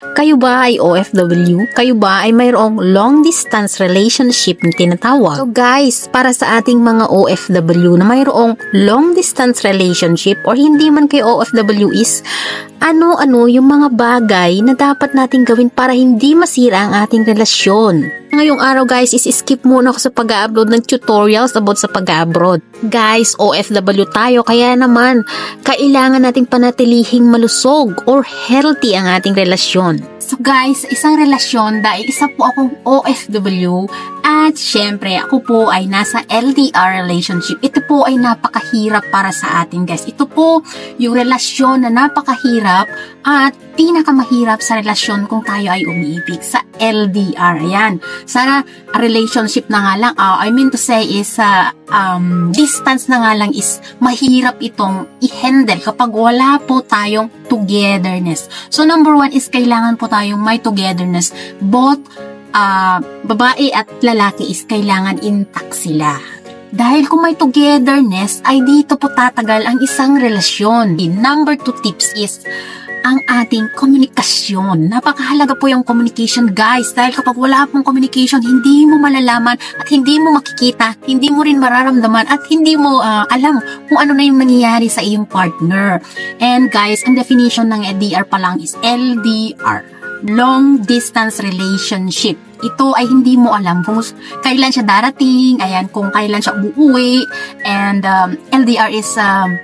Kayo ba ay OFW? Kayo ba ay mayroong long distance relationship na tinatawag? So guys, para sa ating mga OFW na mayroong long distance relationship or hindi man kayo OFW is ano-ano yung mga bagay na dapat nating gawin para hindi masira ang ating relasyon. Ngayong araw guys is skip muna ako sa pag-upload ng tutorials about sa pag-abroad. Guys, OFW tayo kaya naman kailangan nating panatilihing malusog or healthy ang ating relasyon. So guys, isang relasyon dahil isa po akong OFW at syempre ako po ay nasa LDR relationship. Ito po ay napakahirap para sa atin guys. Ito po yung relasyon na napakahirap at pinakamahirap sa relasyon kung tayo ay umiibig sa LDR. Ayan. Sana a relationship na nga lang, ah, I mean to say is uh, um, distance na nga lang is mahirap itong i-handle kapag wala po tayong togetherness. So number one is kailangan po tayong may togetherness. Both ah, babae at lalaki is kailangan intact sila. Dahil kung may togetherness, ay dito po tatagal ang isang relasyon. Number two tips is ang ating komunikasyon. Napakahalaga po yung communication, guys. Dahil kapag wala pong communication, hindi mo malalaman at hindi mo makikita, hindi mo rin mararamdaman at hindi mo ah, alam kung ano na yung nangyayari sa iyong partner. And guys, ang definition ng LDR pa lang is LDR. Long Distance Relationship. Ito ay hindi mo alam kung kailan siya darating, ayan, kung kailan siya uuwi, and um, LDR is um,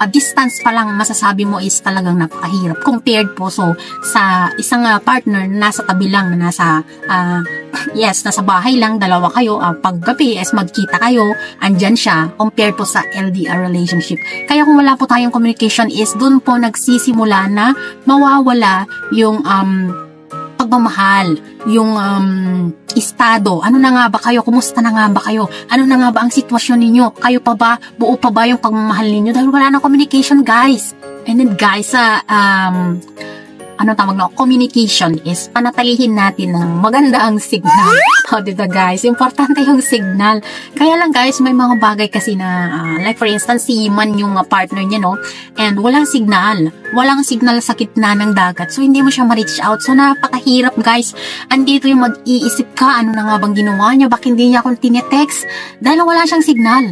a distance pa lang masasabi mo is talagang napakahirap compared po so sa isang ah, partner na nasa tabi lang na nasa ah, yes nasa bahay lang dalawa kayo uh, pag gabi is magkita kayo andyan siya compared po sa LDR relationship. Kaya kung wala po tayong communication is dun po nagsisimula na mawawala yung um, pagmamahal, yung um, estado, ano na nga ba kayo, kumusta na nga ba kayo, ano na nga ba ang sitwasyon ninyo, kayo pa ba, buo pa ba yung pagmamahal ninyo, dahil wala nang communication guys. And then guys, sa um, ano tawag na, communication is panatalihin natin ng maganda ang signal. O, diba guys? Importante yung signal. Kaya lang guys, may mga bagay kasi na, ah, like for instance, si man yung ah, partner niya, no? And walang signal. Walang signal sa gitna ng dagat. So, hindi mo siya ma-reach out. So, napakahirap guys. Andito yung mag-iisip ka, ano na nga bang ginawa niya? Bakit hindi niya ako tinetext? Dahil wala siyang signal.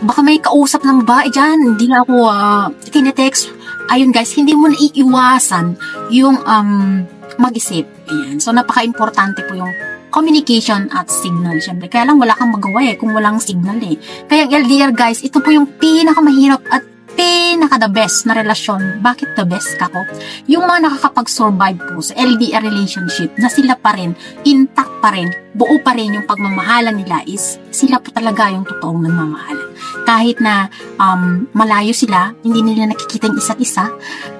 Baka may kausap ng babae dyan. Hindi na ako uh, tinetext. Ayun guys, hindi mo na iiwasan yung um, mag-isip. Ayan. So, napaka-importante po yung communication at signal. Siyempre, kaya lang wala kang magawa eh kung walang signal eh. Kaya LDR guys, ito po yung pinakamahirap at pinaka the best na relasyon. Bakit the best ka ko? Yung mga nakakapag-survive po sa LDR relationship na sila pa rin, intact pa rin, buo pa rin yung pagmamahalan nila is sila po talaga yung totoong nagmamahalan. Kahit na um, malayo sila, hindi nila nakikita yung isa't isa,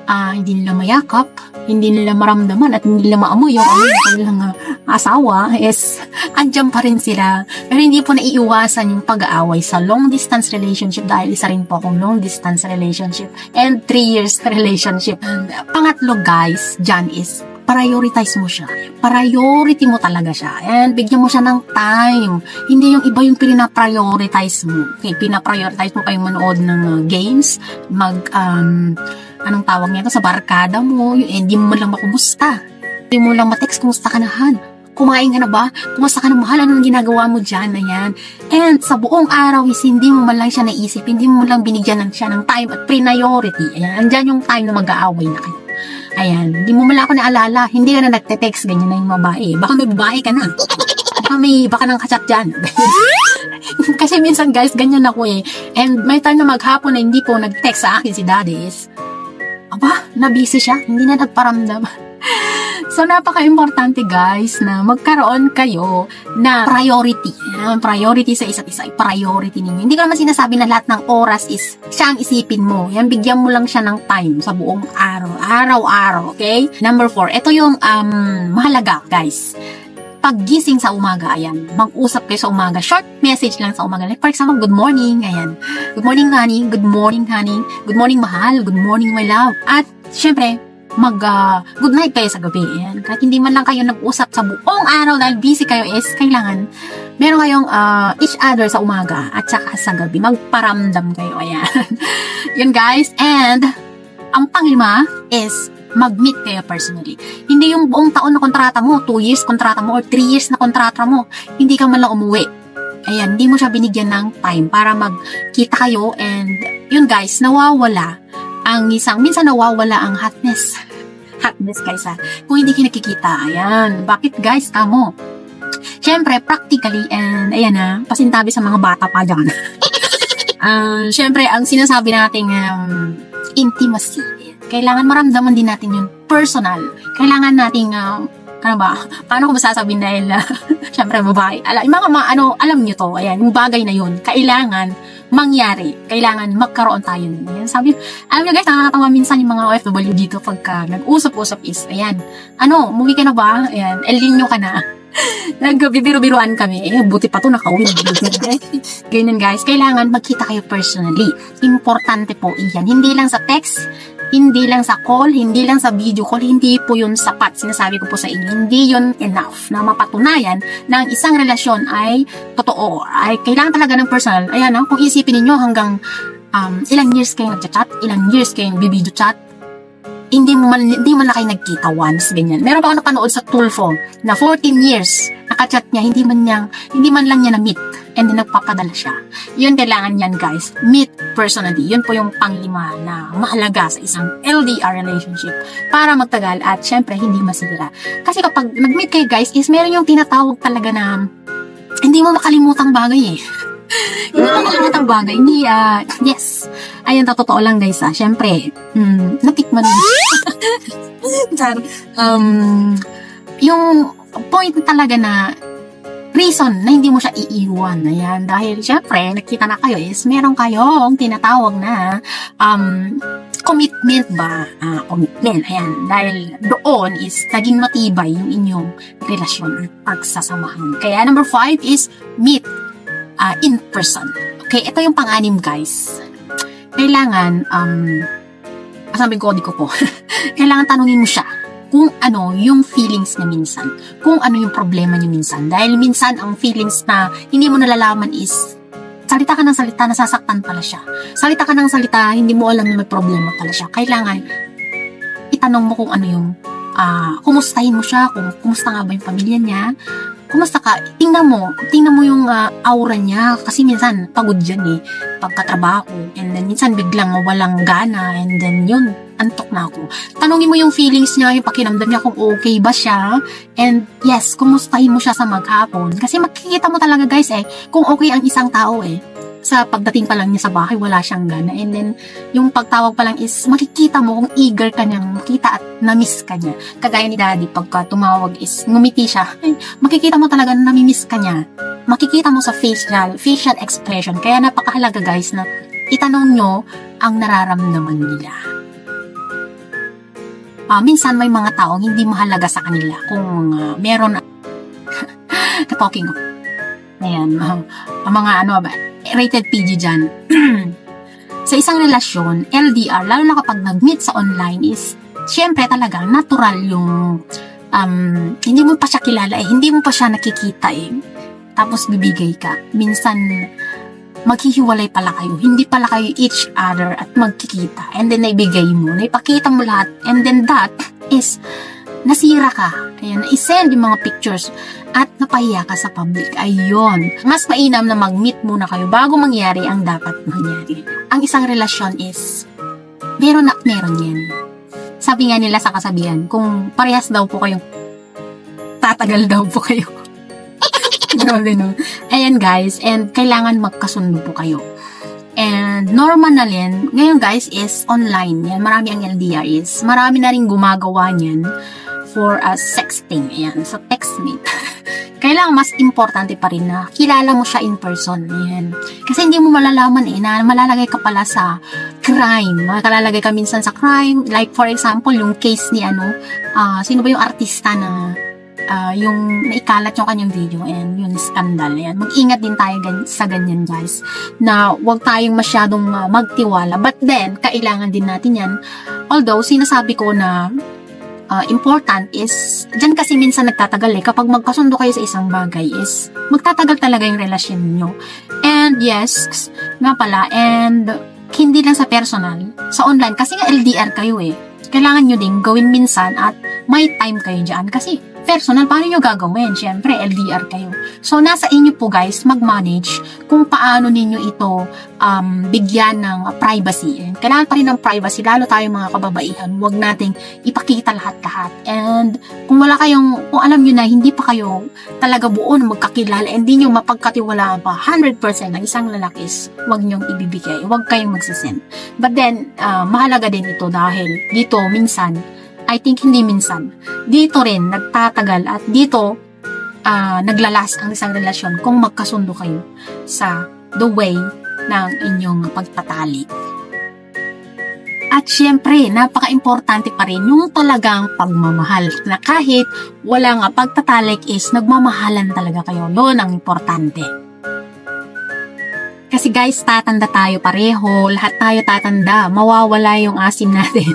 ah, hindi nila mayakap, hindi nila maramdaman at hindi nila maamoy yung amoy ng kanilang ah, asawa is andyan pa rin sila. Pero hindi po naiiwasan yung pag-aaway sa long distance relationship dahil isa rin po akong long distance relationship and 3 years relationship. And, pangatlo guys, dyan is prioritize mo siya. Priority mo talaga siya. And bigyan mo siya ng time. Hindi yung iba yung pina-prioritize mo. Okay, pina-prioritize mo kayong manood ng uh, games, mag, um, anong tawag nito, sa barkada mo, yung, eh, hindi mo lang makumusta. Hindi mo lang matext, kumusta ka na, Han? Kumain ka na ba? Kumusta ka na, mahal? Anong ginagawa mo dyan? Ayan. And sa buong araw is hindi mo man lang siya naisip, hindi mo lang binigyan ng siya ng time at priority. Ayan, andyan yung time na mag-aaway na kayo. Ayan, hindi mo mala ako naalala, hindi ka na nagte-text, ganyan na yung babae. Baka may babae ka na. Baka may, baka nang kachat dyan. Kasi minsan guys, ganyan ako eh. And may time na maghapon na hindi po nag-text sa akin si daddy is, aba, na-busy siya, hindi na nagparamdam. So, napaka-importante guys na magkaroon kayo na priority. Yan, priority sa isa't isa. Priority ninyo. Hindi ko naman sinasabi na lahat ng oras is siya ang isipin mo. Yan, bigyan mo lang siya ng time sa buong araw. Araw-araw, okay? Number four, ito yung um, mahalaga guys paggising sa umaga, ayan, mag-usap kayo sa umaga, short message lang sa umaga. Like, for example, good morning, ayan. Good morning, honey. Good morning, honey. Good morning, mahal. Good morning, my love. At, syempre, mag uh, good night kayo sa gabi. Ayan. Kahit hindi man lang kayo nag-usap sa buong araw dahil busy kayo is kailangan meron kayong uh, each other sa umaga at saka sa gabi. Magparamdam kayo. Ayan. Yun guys. And ang panglima is mag-meet kayo personally. Hindi yung buong taon na kontrata mo, 2 years kontrata mo, or 3 years na kontrata mo, hindi ka man lang umuwi. Ayan, hindi mo siya binigyan ng time para magkita kayo and yun guys, nawawala ang isang, minsan nawawala ang hotness. Hotness guys ha. Kung hindi kayo ayan. Bakit guys, kamo? Siyempre, practically, and ayan na, pasintabi sa mga bata pa dyan. Ah, Siyempre, ang sinasabi nating um, intimacy, kailangan maramdaman din natin yun personal. Kailangan nating, uh, ano ba, paano ko masasabihin dahil, uh, syempre, babae. Ala, yung mga, mga, ano, alam nyo to, ayan, yung bagay na yun, kailangan mangyari. Kailangan magkaroon tayo nun. Ayan, sabi, alam nyo guys, nakakatawa minsan yung mga OFW dito pagka nag-usap-usap is, ayan, ano, umuwi ka na ba? Ayan, El Nino ka na. Nagbibiru-biruan kami. Eh, buti pa to, nakauwi. Ganyan guys, kailangan magkita kayo personally. Importante po iyan. Hindi lang sa text, hindi lang sa call, hindi lang sa video call, hindi po yun sapat. Sinasabi ko po sa inyo, hindi yun enough na mapatunayan na ang isang relasyon ay totoo. Ay kailangan talaga ng personal. Ayan, ah, kung isipin ninyo hanggang um, ilang years kayo nagchat, ilang years kayo video chat, hindi man, hindi man na kayo nagkita once, ganyan. Meron pa ako napanood sa Tulfo na 14 years nakachat niya, hindi man niyang, hindi man lang niya na-meet and then nagpapadala siya. Yun kailangan yan guys. Meet personally. Yun po yung panglima na mahalaga sa isang LDR relationship para magtagal at syempre hindi masira. Kasi kapag nag-meet kayo guys is meron yung tinatawag talaga na hindi mo makalimutang bagay eh. Hindi mo makalimutang bagay. Hindi, ah, yes. Ayun, totoo lang guys ah. Syempre, mm, natikman mo. Char. um, yung point talaga na reason na hindi mo siya iiwan. Ayan, dahil syempre, nakita na kayo is meron kayong tinatawag na um, commitment ba? Ah, commitment. Ayan, dahil doon is naging matibay yung inyong relasyon at pagsasamahan. Kaya number five is meet ah, in person. Okay, ito yung pang-anim guys. Kailangan, um, sabi ko, di ko po, kailangan tanungin mo siya kung ano yung feelings niya minsan. Kung ano yung problema niya minsan. Dahil minsan ang feelings na hindi mo nalalaman is salita ka ng salita, nasasaktan pala siya. Salita ka ng salita, hindi mo alam na may problema pala siya. Kailangan itanong mo kung ano yung ah kumustahin mo siya, kung kumusta nga ba yung pamilya niya, kumusta ka, tingnan mo, tingnan mo yung ah, aura niya, kasi minsan pagod yan eh, pagkatrabaho, and then minsan biglang walang gana, and then yun, antok na ako. Tanungin mo yung feelings niya, yung pakiramdam niya kung okay ba siya, and yes, kumustahin mo siya sa maghapon, kasi makikita mo talaga guys eh, kung okay ang isang tao eh, sa pagdating pa lang niya sa bahay, wala siyang gana. And then, yung pagtawag pa lang is, makikita mo kung eager ka niyang makita at na-miss ka niya. Kagaya ni daddy, pagka tumawag is, ngumiti siya. Ay, makikita mo talaga na nami-miss ka niya. Makikita mo sa facial, facial expression. Kaya napakahalaga guys na itanong nyo ang nararamdaman nila. Ah, minsan may mga taong hindi mahalaga sa kanila kung ah, meron talking. Ayan, ang mga ano ba, rated PG dyan. sa isang relasyon, LDR, lalo na kapag nag-meet sa online is, syempre talaga, natural yung, um, hindi mo pa siya kilala eh, hindi mo pa siya nakikita eh. Tapos bibigay ka. Minsan, maghihiwalay pala kayo. Hindi pala kayo each other at magkikita. And then, naibigay mo. Naipakita mo lahat. And then, that is, nasira ka. Ayan, isend yung mga pictures at napahiya ka sa public. Ayun. Mas mainam na mag-meet muna kayo bago mangyari ang dapat mangyari. Ang isang relasyon is, meron at meron yan. Sabi nga nila sa kasabihan, kung parehas daw po kayong tatagal daw po kayo. Grabe no. Ayan guys, and kailangan magkasundo po kayo. And normal na rin, ngayon guys is online. Yan, marami ang LDR is. Marami na rin gumagawa niyan for a sexting. Ayan, sa textmate. Kailangan mas importante pa rin na kilala mo siya in person. Ayan. Kasi hindi mo malalaman eh, na malalagay ka pala sa crime. Makalalagay ka minsan sa crime. Like for example, yung case ni ano, ah, sino ba yung artista na ah, yung naikalat yung kanyang video and yun, scandal. Ayan. Mag-ingat din tayo gan- sa ganyan, guys. Na wag tayong masyadong ah, magtiwala. But then, kailangan din natin yan. Although, sinasabi ko na ah, important is, dyan kasi minsan nagtatagal eh. Kapag magkasundo kayo sa isang bagay is, magtatagal talaga yung relasyon niyo. And yes, nga pala, and hindi lang sa personal, sa online, kasi nga LDR kayo eh. kailangan nyo din gawin minsan at may time kayo dyan. Kasi personal, paano nyo gagawin? Siyempre, LDR kayo. So, nasa inyo po guys, mag-manage kung paano ninyo ito um, bigyan ng privacy. Kailangan pa rin ng privacy, lalo tayo mga kababaihan. Huwag nating ipakita lahat-lahat. And kung wala kayong, kung alam nyo na hindi pa kayo talaga buo na magkakilala, hindi nyo mapagkatiwalaan pa 100% ng isang lalaki huwag nyong ibibigay. Huwag kayong magsasend. But then, ah, mahalaga din ito dahil dito minsan, I think hindi minsan, dito rin nagtatagal at dito ah, naglalas ang isang relasyon kung magkasundo kayo sa the way ng inyong pagtatali. At syempre, napaka-importante pa rin yung talagang pagmamahal na kahit wala nga pagtatalik is nagmamahalan talaga kayo. Doon ang importante. Guys, tatanda tayo pareho. Lahat tayo tatanda. Mawawala yung asim natin.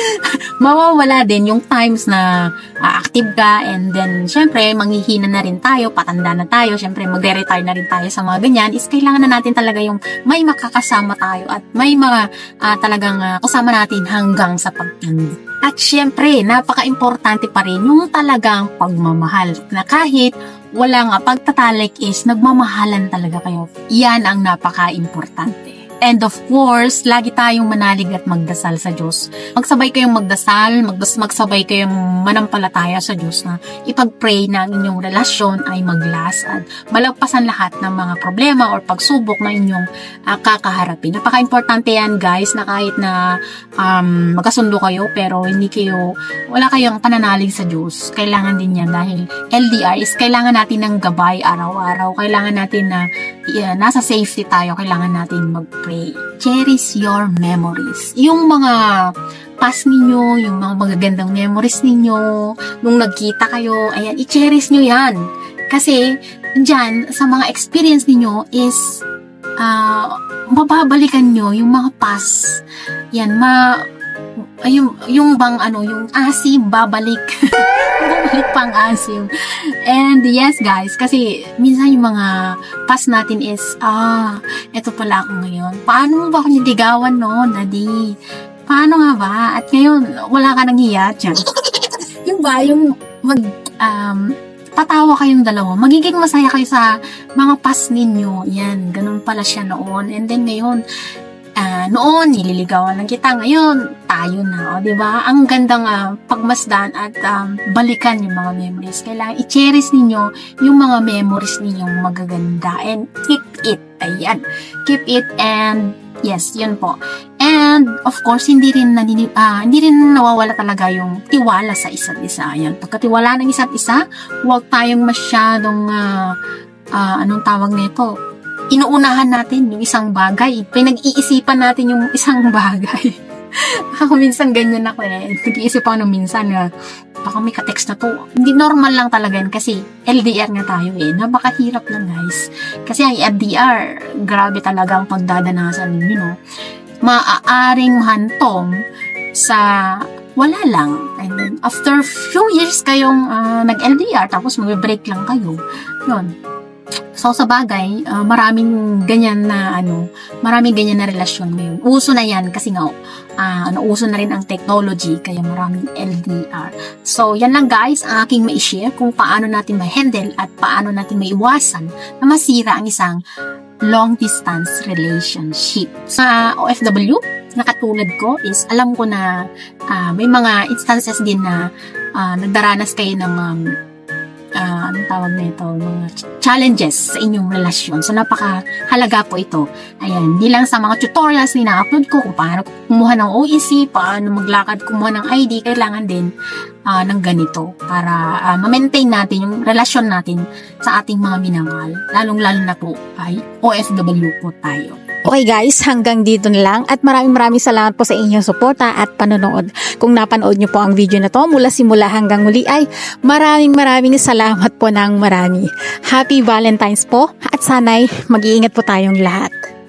Mawawala din yung times na ah, active ka and then syempre manghihina na rin tayo, patanda na tayo, syempre magre-retire na rin tayo sa mga ganyan. Is kailangan na natin talaga yung may makakasama tayo at may mga ah, talagang ah, kasama natin hanggang sa pagtanda. At syempre, napaka-importante pa rin yung talagang pagmamahal na kahit wala nga pagtatalik is nagmamahalan talaga kayo. Yan ang napaka-importante. And of course, lagi tayong manalig at magdasal sa Diyos. Magsabay kayong magdasal, magdas magsabay kayong manampalataya sa Diyos na ipag-pray na ang inyong relasyon ay maglas at malagpasan lahat ng mga problema or pagsubok na inyong ah, kakaharapin. Napaka-importante yan guys na kahit na um, magkasundo kayo pero hindi kayo, wala kayong pananalig sa Diyos. Kailangan din yan dahil LDR is kailangan natin ng gabay araw-araw. Kailangan natin na yeah, nasa safety tayo, kailangan natin mag-pray. Cherish your memories. Yung mga past ninyo, yung mga magagandang memories ninyo, nung nagkita kayo, ayan, i-cherish nyo yan. Kasi, dyan, sa mga experience ninyo is, ah, mababalikan nyo yung mga past. Yan, ma, yung, yung bang ano, yung asim, babalik. babalik pang asim. And yes guys, kasi minsan yung mga past natin is, ah, eto pala ako ngayon. Paano mo ba ako niligawan no, daddy? Paano nga ba? At ngayon, wala ka nang hiya yung ba, yung mag, um, tatawa kayong dalawa. Magiging masaya kayo sa mga past ninyo. Yan, ganun pala siya noon. And then ngayon, ah, noon, nililigawan lang kita. Ngayon, tayo na. O, di ba? Ang gandang ah, pagmasdan at um, balikan yung mga memories. Kailangan i-cherish ninyo yung mga memories ninyong magaganda. And keep it. Ayan. Keep it and yes, yun po. And of course, hindi rin nanini, ah, hindi rin nawawala talaga yung tiwala sa isa't isa. Ayan. Pagkatiwala ng isa't isa, huwag tayong masyadong ah, ah, anong tawag nito? Inuunahan natin yung isang bagay. Pinag-iisipan natin yung isang bagay. ako minsan ganyan ako eh. Nag-iisip ako nung minsan na baka may ka-text na to. Hindi normal lang talaga yan kasi LDR nga tayo eh. Napakahirap lang guys. Kasi ang LDR, grabe talaga ang pagdadanasan ninyo no. Maaaring mahantong sa wala lang. And then, after few years kayong ah, nag-LDR, tapos mag-break lang kayo. Yun. So, sa bagay, ah, maraming ganyan na, ano, maraming ganyan na relasyon ngayon. Uso na yan kasi nga, ah, ano, uso na rin ang technology, kaya maraming LDR. So, yan lang guys, ang aking ma-share kung paano natin ma-handle at paano natin maiwasan na masira ang isang long distance relationship. Sa OFW, na katulad ko is alam ko na ah, may mga instances din na ah, nagdaranas kayo ng um, ah, anong tawag na ito, mga ch- challenges sa inyong relasyon. So, napakahalaga po ito. Ayan, di lang sa mga tutorials na ina-upload ko kung paano kumuha ng OEC, paano maglakad, kumuha ng ID, kailangan din ah, ng ganito para ah, ma-maintain natin yung relasyon natin sa ating mga minamahal. Lalong-lalo na po ay OFW po tayo. Okay guys, hanggang dito na lang at maraming maraming salamat po sa inyong suporta at panonood. Kung napanood niyo po ang video na to mula simula hanggang muli ay maraming maraming salamat po ng marami. Happy Valentine's po at sana'y mag-iingat po tayong lahat.